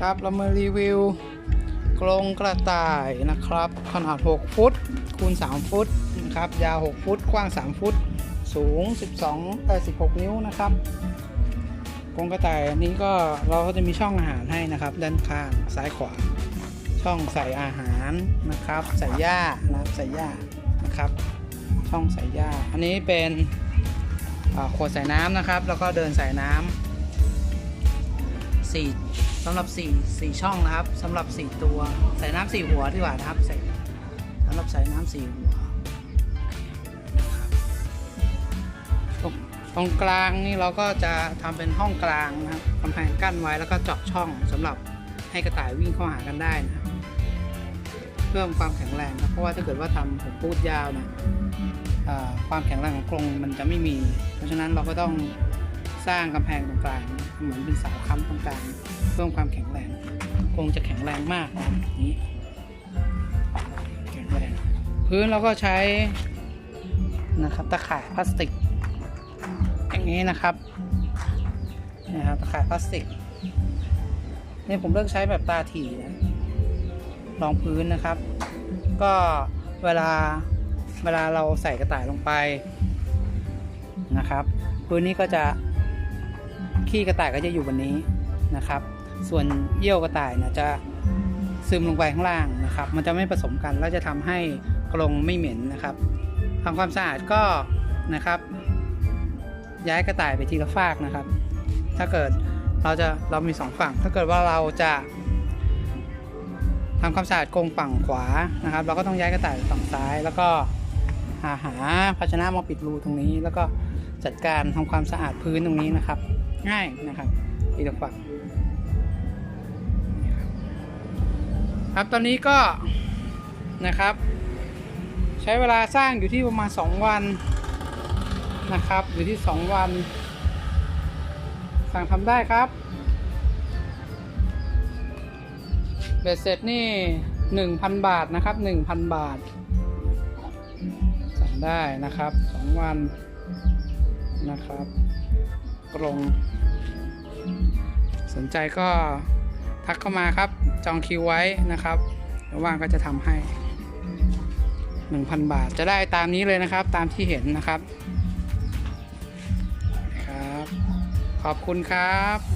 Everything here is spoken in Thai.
ครับเรามารีวิวกรงกระต่ายนะครับ ขนาด 6 ฟุตคูณ 3 ฟุตนะครับยาว 6 ฟุต กว้าง 3 ฟุต สูง 12เอ่อ16 นิ้วนะครับกรงกระต่ายอันนี้ก็เราก็จะมีช่องอาหารให้นะครับ ด้านข้างซ้ายขวา ช่องใส่อาหารนะครับ ใส่หญ้านะครับใส่หญ้านะครับ ช่องใส่หญ้าอันนี้เป็นขวดใส่น้ำนะครับ แล้วก็เดินใส่น้ำสี่ สำหรับสี่ช่องนะครับสำหรับสี่ตัวใส่น้ำสี่หัวดีกว่านะครับใส่สำหรับใส่น้ำสี่หัวตรงกลางนี่เราก็จะทำเป็นห้องกลางนะครับกำแพงกั้นไว้แล้วก็เจาะช่องสำหรับให้กระต่ายวิ่งเข้าหากันได้นะครับเพิ่มความแข็งแรงนะเพราะว่าถ้าเกิดว่าทำผมปูดยาวนี่ยอ่าความแข็งแรงของกรงมันจะไม่มี เพราะฉะนั้นเราก็ต้องสร้างกำแพงตรงกลางเหมือนเป็นเสาค้ำตรงกลาง เพิ่มความแข็งแรงกรงจะแข็งแรงมากนี้แข็งแรงพื้นเราก็ใช้นะครับตะข่ายพลาสติก อย่างนี้นะครับนะครับตะข่ายพลาสติกนี่ผมเลือกใช้แบบตาถี่นะรองพื้นนะครับ ก็เวลาเวลาเราใส่กระต่ายลงไปนะครับ พื้นนี้ก็จะขี้กระต่ายก็จะอยู่บนนี้นะครับ ส่วนเยี่ยวกระต่ายเนี่ยจะซึมลงไปข้างล่างนะครับ มันจะไม่ผสมกันแล้วจะทำให้กรงไม่เหม็นนะครับทำความสะอาดก็นะครับ ย้ายกระต่ายไปทีละฟากนะครับ ถ้าเกิดเราจะเรามีสองฝั่ง ถ้าเกิดว่าเราจะทำความสะอาดกรงฝั่งขวานะครับ เราก็ต้องย้ายกระต่ายฝั่งซ้าย แล้วก็หาหาภาชนะมาปิดรูตรงนี้ แล้วก็จัดการทำความสะอาดพื้นตรงนี้นะครับ ง่ายนะครับทีละฝั่ง ครับตอนนี้ก็นะครับ ใช้เวลาสร้างอยู่ที่ประมาณ 2 วันนะครับ อยู่ที่ 2 วัน สั่งทำได้ครับเบ็ดเสร็จนี่ 1,000 บาทนะครับ 1,000 บาท สั่งได้นะครับ 2 วันนะครับ กรงสนใจก็ ทักเข้ามาครับ จองคิวไว้นะครับเดี๋ยวว่างก็จะทำให้ 1,000 บาทจะได้ตามนี้เลยนะครับ ตามที่เห็นนะครับครับ ขอบคุณครับ